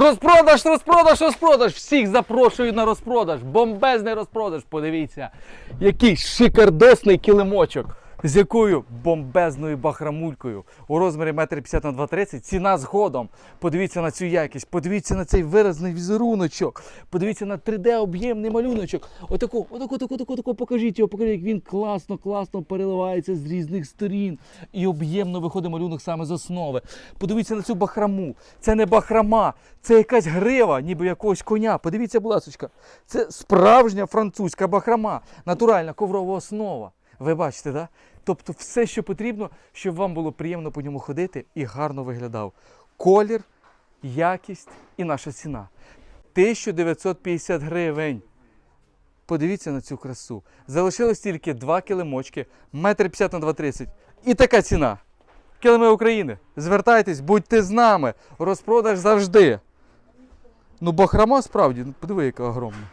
Розпродаж, розпродаж, розпродаж. Всіх запрошую на розпродаж. Бомбезний розпродаж. Подивіться, який шикардосний килимочок. З якою бомбезною бахрамулькою у розмірі 1,50 на 2,30 ціна згодом. Подивіться на цю якість, подивіться на цей виразний візеруночок, подивіться на 3D-об'ємний малюночок. Отаку, отаку, отаку, отаку, отаку, покажіть його, покажіть, як він класно, класно переливається з різних сторін. І об'ємно виходить малюнок саме з основи. Подивіться на цю бахраму. Це не бахрама, це якась грива, ніби якогось коня. Подивіться, будь ласка, це справжня французька бахрама, натуральна коврова основа. Ви бачите, да? Тобто все, що потрібно, щоб вам було приємно по ньому ходити і гарно виглядав. Колір, якість і наша ціна. 1950 гривень. Подивіться на цю красу. Залишилось тільки два килимочки, метр 50 на 2,30. І така ціна. Килими України. Звертайтесь, будьте з нами. Розпродаж завжди. Ну, бахрама справді, ну подиви, яка огромна.